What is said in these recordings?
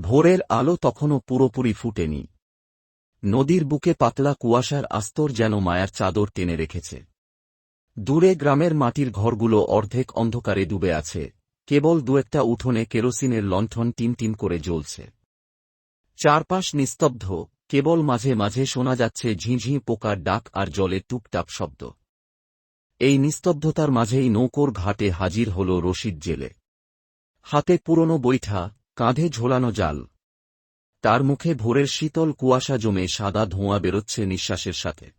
ভোরের আলো তখনও পুরোপুরি ফুটেনি। নদীর বুকে পাতলা কুয়াশার আস্তর যেন মায়ার চাদর টেনে রেখেছে। দূরে গ্রামের মাটির ঘরগুলো অর্ধেক অন্ধকারে ডুবে আছে। কেবল দু একটা উঠোনে কেরোসিনের লণ্ঠন টিম করে জ্বলছে। চারপাশ নিস্তব্ধ, কেবল মাঝে মাঝে শোনা যাচ্ছে ঝিঁঝি পোকার ডাক আর জলের টুপটাপ শব্দ। এই নিস্তব্ধতার মাঝেই নৌকোর ঘাটে হাজির হল রশিদ জেলে। হাতে পুরনো বৈঠা কাঁধে ঝোলানো জাল। তার মুখে ভোরের শীতল কুয়াশা জমে সাদা ধোঁয়া বেরোচ্ছে নিঃশ্বাসের সাথে।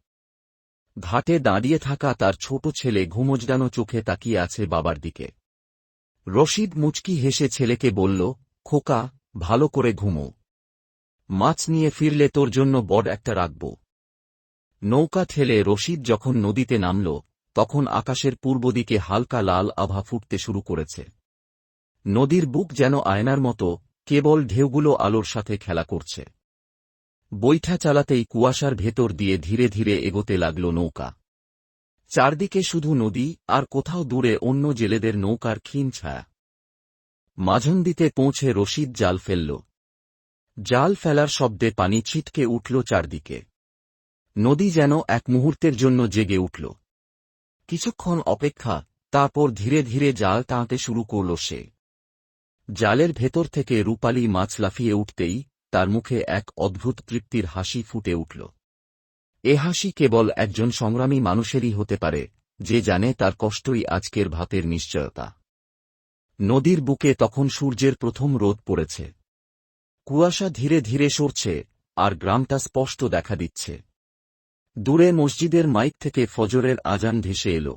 ঘাটে দাঁড়িয়ে থাকা তার ছোট ছেলে ঘুমোজডানো চোখে তাকিয়ে আছে বাবার দিকে। রশিদ মুচকি হেসে ছেলেকে বলল, খোকা, ভালো করে ঘুমো। মাছ নিয়ে ফিরলে তোর জন্য বড় একটা রাখব। নৌকা ঠেলে রশিদ যখন নদীতে নামল, তখন আকাশের পূর্ব দিকে হালকা লাল আভা ফুটতে শুরু করেছে। নদীর বুক যেন আয়নার মতো, কেবল ঢেউগুলো আলোর সাথে খেলা করছে। বৈঠা চালাতেই কুয়াশার ভেতর দিয়ে ধীরে ধীরে এগোতে লাগল নৌকা। চারদিকে শুধু নদী, আর কোথাও দূরে অন্য জেলেদের নৌকার ক্ষীণ ছায়া। মাঝন্দিতে পৌঁছে রশিদ জাল ফেলল। জাল ফেলার শব্দে পানি ছিটকে উঠল চারদিকে। নদী যেন এক মুহূর্তের জন্য জেগে উঠল। কিছুক্ষণ অপেক্ষা, তারপর ধীরে ধীরে জাল টাঁতে শুরু করল সে। জালের ভেতর থেকে রূপালী মাছ লাফিয়ে উঠতেই তার মুখে এক অদ্ভুত তৃপ্তির হাসি ফুটে উঠল। এ হাসি কেবল একজন সংগ্রামী মানুষেরই হতে পারে, যে জানে তার কষ্টই আজকের ভাতের নিশ্চয়তা। নদীর বুকে তখন সূর্যের প্রথম রোদ পড়েছে। কুয়াশা ধীরে ধীরে সরছে, আর গ্রামটা স্পষ্ট দেখা দিচ্ছে। দূরে মসজিদের মাইক থেকে ফজরের আজান ভেসে এল।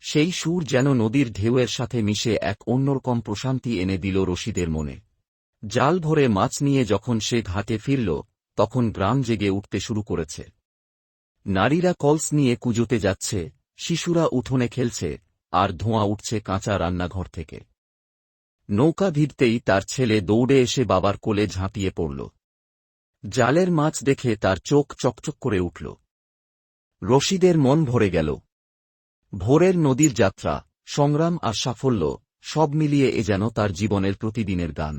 সেই সুর যেন নদীর ঢেউয়ের সাথে মিশে এক অন্যরকম প্রশান্তি এনে দিল রশিদের মনে। জাল ভরে মাছ নিয়ে যখন সে ঘাটে ফিরল, তখন গ্রাম জেগে উঠতে শুরু করেছে। নারীরা কলস নিয়ে কুজোতে যাচ্ছে, শিশুরা উঠোনে খেলছে, আর ধোঁয়া উঠছে কাঁচা রান্নাঘর থেকে। নৌকা ভিড়তেই তার ছেলে দৌড়ে এসে বাবার কোলে ঝাঁপিয়ে পড়ল। জালের মাছ দেখে তার চোখ চকচক করে উঠল। রশিদের মন ভরে গেল। ভোরের নদীর যাত্রা সংগ্রাম আর সাফল্য সব মিলিয়ে এ যেন তার জীবনের প্রতিদিনের গান।